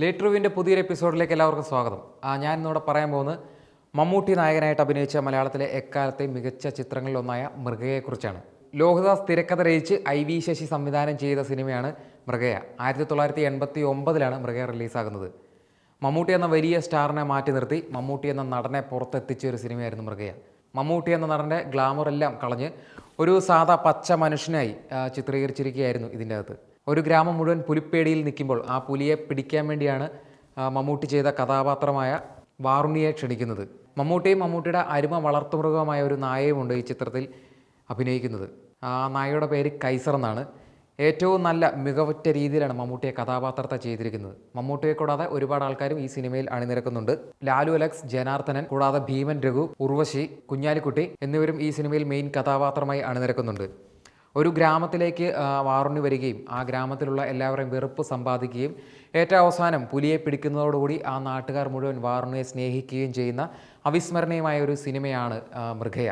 Late റിവ്യൂവിന്റെ പുതിയൊരു എപ്പിസോഡിലേക്ക് എല്ലാവർക്കും സ്വാഗതം. ഞാൻ ഇന്നിവിടെ പറയാൻ പോകുന്നത് മമ്മൂട്ടി നായകനായിട്ട് അഭിനയിച്ച മലയാളത്തിലെ എക്കാലത്തെ മികച്ച ചിത്രങ്ങളിലൊന്നായ മൃഗയെക്കുറിച്ചാണ്. ലോഹദാസ് തിരക്കഥ രചിച്ച് ഐ വി ശശി സംവിധാനം ചെയ്ത സിനിമയാണ് മൃഗയ. ആയിരത്തി തൊള്ളായിരത്തി എൺപത്തി ഒമ്പതിലാണ് മൃഗയ റിലീസാകുന്നത്. മമ്മൂട്ടി എന്ന വലിയ സ്റ്റാറിനെ മാറ്റി നിർത്തി മമ്മൂട്ടി എന്ന നടനെ പുറത്തെത്തിച്ച ഒരു സിനിമയായിരുന്നു മൃഗയ. മമ്മൂട്ടി എന്ന നടന്റെ ഗ്ലാമർ എല്ലാം കളഞ്ഞ് ഒരു സാധാ പച്ച മനുഷ്യനായി ചിത്രീകരിച്ചിരിക്കുകയായിരുന്നു ഇതിന്റെ അകത്ത്. ഒരു ഗ്രാമം മുഴുവൻ പുലിപ്പേടിയിൽ നിൽക്കുമ്പോൾ ആ പുലിയെ പിടിക്കാൻ വേണ്ടിയാണ് മമ്മൂട്ടി ചെയ്ത കഥാപാത്രമായ വാറുണിയെ ക്ഷണിക്കുന്നത്. മമ്മൂട്ടിയും മമ്മൂട്ടിയുടെ അരുമ വളർത്തുമൃഗമായ ഒരു നായയുമുണ്ട് ഈ ചിത്രത്തിൽ അഭിനയിക്കുന്നത്. ആ നായയുടെ പേര് കൈസർ എന്നാണ്. ഏറ്റവും നല്ല മികവുറ്റ രീതിയിലാണ് മമ്മൂട്ടിയെ കഥാപാത്രത്തെ ചെയ്തിരിക്കുന്നത്. മമ്മൂട്ടിയെ കൂടാതെ ഒരുപാട് ആൾക്കാരും ഈ സിനിമയിൽ അണിനിരക്കുന്നുണ്ട്. ലാലു അലക്സ് ജനാർദ്ദനൻ കൂടാതെ ഭീമൻ രഘു ഉർവശി കുഞ്ഞാലിക്കുട്ടി എന്നിവരും ഈ സിനിമയിൽ മെയിൻ കഥാപാത്രമായി അണിനിരക്കുന്നുണ്ട്. ഒരു ഗ്രാമത്തിലേക്ക് വാറുണ്ണി വരികയും ആ ഗ്രാമത്തിലുള്ള എല്ലാവരെയും വെറുപ്പ് സമ്പാദിക്കുകയും ഏറ്റവും അവസാനം പുലിയെ പിടിക്കുന്നതോടുകൂടി ആ നാട്ടുകാർ മുഴുവൻ വാറുണ്ണിയെ സ്നേഹിക്കുകയും ചെയ്യുന്ന അവിസ്മരണീയമായ ഒരു സിനിമയാണ് മൃഗയ.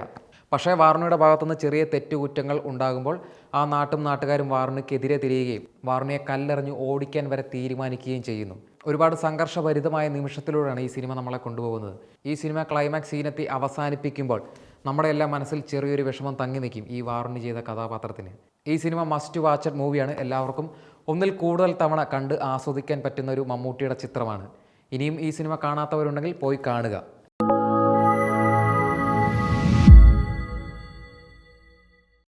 പക്ഷേ വാർണയുടെ ഭാഗത്തുനിന്ന് ചെറിയ തെറ്റുകുറ്റങ്ങൾ ഉണ്ടാകുമ്പോൾ ആ നാട്ടും നാട്ടുകാരും വാർണയ്ക്കെതിരെ തിരിയുകയും വാർണിയെ കല്ലെറിഞ്ഞ് ഓടിക്കാൻ വരെ തീരുമാനിക്കുകയും ചെയ്യുന്നു. ഒരുപാട് സംഘർഷഭരിതമായ നിമിഷത്തിലൂടെയാണ് ഈ സിനിമ നമ്മളെ കൊണ്ടുപോകുന്നത്. ഈ സിനിമ ക്ലൈമാക്സ് സീനെത്തി അവസാനിപ്പിക്കുമ്പോൾ നമ്മുടെ എല്ലാം മനസ്സിൽ ചെറിയൊരു വിഷമം തങ്ങി നിൽക്കും ഈ വാർണി ചെയ്ത കഥാപാത്രത്തിന്. ഈ സിനിമ മസ്റ്റ് വാച്ചഡ് മൂവിയാണ് എല്ലാവർക്കും ഒന്നിൽ കൂടുതൽ തവണ കണ്ട് ആസ്വദിക്കാൻ പറ്റുന്ന ഒരു മമ്മൂട്ടിയുടെ ചിത്രമാണ്. ഇനിയും ഈ സിനിമ കാണാത്തവരുണ്ടെങ്കിൽ പോയി കാണുക.